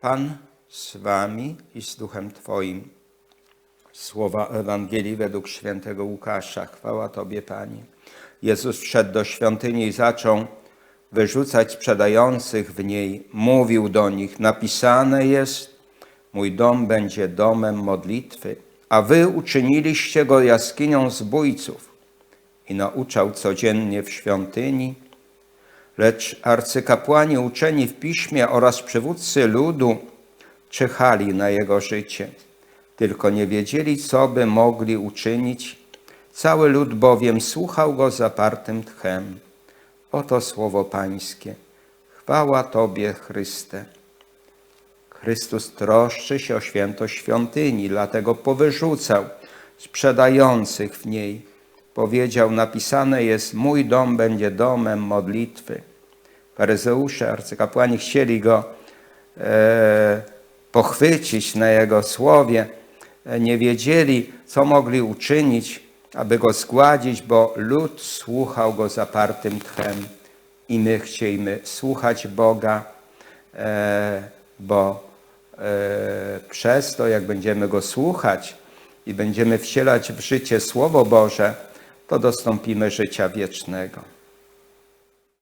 Pan z wami i z duchem Twoim. Słowa Ewangelii według świętego Łukasza. Chwała Tobie, Panie. Jezus wszedł do świątyni i zaczął wyrzucać sprzedających w niej. Mówił do nich, napisane jest, mój dom będzie domem modlitwy, a wy uczyniliście go jaskinią zbójców. I nauczał codziennie w świątyni, Lecz arcykapłani uczeni w piśmie oraz przywódcy ludu czyhali na jego życie, tylko nie wiedzieli, co by mogli uczynić. Cały lud bowiem słuchał go zapartym tchem. Oto słowo Pańskie. Chwała Tobie, Chryste. Chrystus troszczy się o święto świątyni, dlatego powyrzucał sprzedających w niej. Powiedział, napisane jest, mój dom będzie domem modlitwy. Faryzeusze, arcykapłani chcieli go e, pochwycić na jego słowie. E, nie wiedzieli, co mogli uczynić, aby go zgładzić, bo lud słuchał go zapartym tchem. I my chcieliśmy słuchać Boga, e, bo e, przez to, jak będziemy go słuchać i będziemy wcielać w życie Słowo Boże, to dostąpimy życia wiecznego.